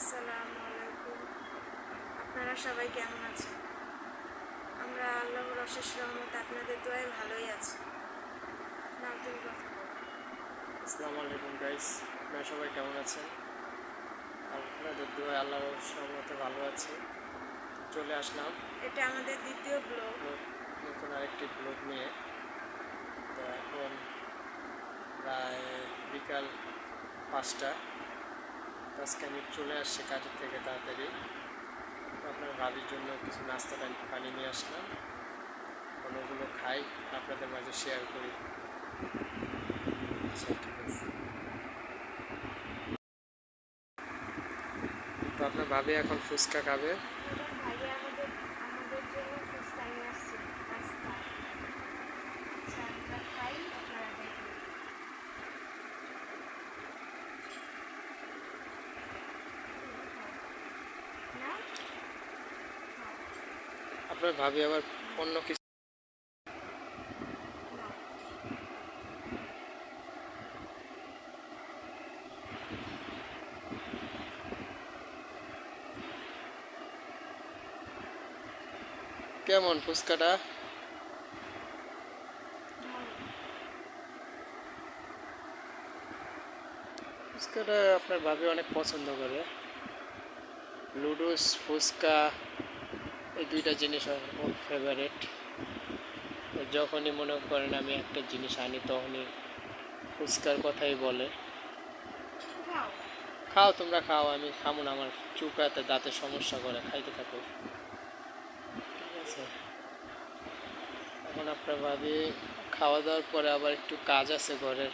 আসসালামু আলাইকুম। আপনারা সবাই কেমন আছেন? আমরা আল্লাহর অশেষ রহমত আপনাদের দোয়ায় ভালোই আছি। না তুমি কথা। আসসালামু আলাইকুম গাইস আপনারা সবাই কেমন আছেন? আপনাদের দোয়া আল্লাহর সহমতে ভালো আছে। চলে আসলাম। এটা আমাদের দ্বিতীয় ব্লগ নতুন আরেকটি ব্লগ নিয়ে। তো এখন প্রায় বিকাল পাঁচটা। আজকে আমি চলে আসছি কাজের থেকে তাড়াতাড়ি। আপনার ভাবির জন্য কিছু নাস্তা পানি- নিয়ে আসলাম। ওগুলো খাই, আপনাদের মাঝে শেয়ার করি। আচ্ছা তো আপনার ভাবি এখন ফুচকা খাবে ভাইয়া আমাদের আমাদের জন্য ফুচকা নিয়ে আসছে নাস্তা আচ্ছা আমরা খাই আপনারা দেখুন না আপনার ভাবি আবার অন্য কিছু। কেমন ফুচকাটা? ফুচকাটা আপনার ভাবি অনেক পছন্দ করে। লুডুস ফুচকা এই দুইটা জিনিস ওর ফেভারেট যখনই মনে করেন আমি একটা জিনিস আনি, তখনই ফুচকার কথাই বলে। খাও, তোমরা খাও, আমি খাব না, আমার চুকাতে দাঁতে সমস্যা করে, খাইতে থাকো। ঠিক আছে। এখন আপনার ভাবি খাওয়া দাওয়ার পরে আবার একটু কাজ আছে ঘরের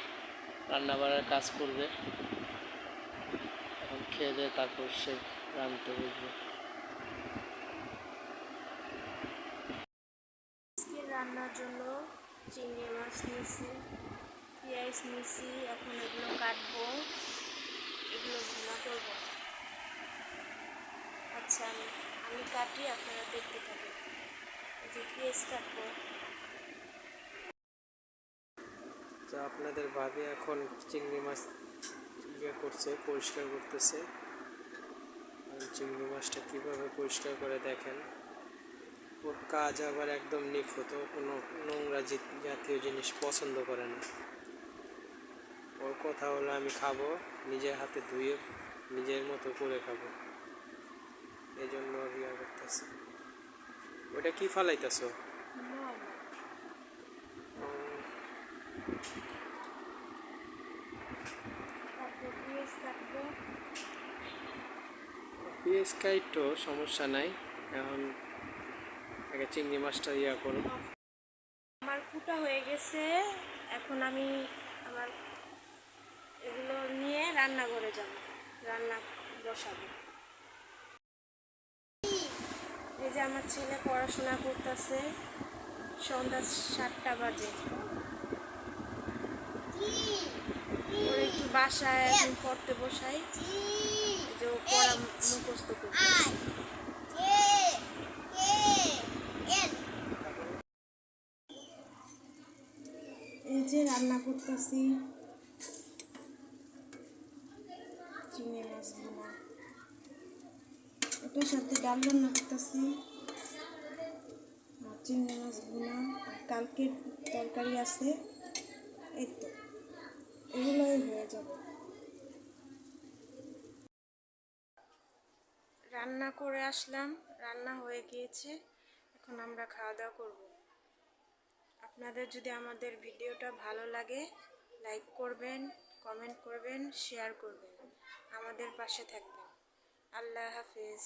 রান্না বাড়ার কাজ করবে। এখন খেয়ে দিয়ে তারপর সে রাঁধতে বুঝবে আজকে রান্নার জন্য চিংড়ি মাছ নিয়েছি, পেঁয়াজ নিয়েছি, এখন এগুলো কাটবো। এগুলো ভুনা করব। আচ্ছা আমি আমি কাটি, আপনারা দেখতে থাকেন। যে পেঁয়াজ কাটবো। তো আপনাদের ভাবি এখন চিংড়ি মাছ ইয়ে করছে, পরিষ্কার করতেছে। চিংড়ি মাছটা কীভাবে পরিষ্কার করে দেখেন। ওর কাজ আবার একদম নিখুঁত ও কোনো নোংরা জাতীয় জিনিস পছন্দ করে না। ওর কথা হলো আমি খাব নিজের হাতে ধুয়ে নিজের মতো করে খাব। এই জন্য ইয়ে করতেছে। ওটা কি ফালাইতেছো? পিএস কাইটো সমস্যা নাই। এখন আগে চিংড়ি মাছটা ইয়া করো। আমার কুটা হয়ে গেছে। এখন আমি আমার এগুলো নিয়ে রান্না করে যাব। রান্না বসাবো। এই যে আমার ছেলে পড়াশোনা করতেছে। সন্ধ্যা সাতটা বাজে। ওর একটু বাসায় এখন পড়তে বসাই। যে ও পড়া মুখস্থ করতেছে। এই যে রান্না করতেছি। চিংড়ি মাছ ভুনা এটার সাথে ডাল রান্না করতেছি। চিংড়ি মাছ ভুনা আর কালকের তরকারি আছে। এই তো, এগুলোই হয়ে যাবে। রান্না করে আসলাম। রান্না হয়ে গিয়েছে। এখন আমরা খাওয়া দাওয়া করব। আপনাদের যদি আমাদের ভিডিওটা ভালো লাগে লাইক করবেন কমেন্ট করবেন শেয়ার করবেন। আমাদের পাশে থাকবেন। আল্লাহ হাফিজ।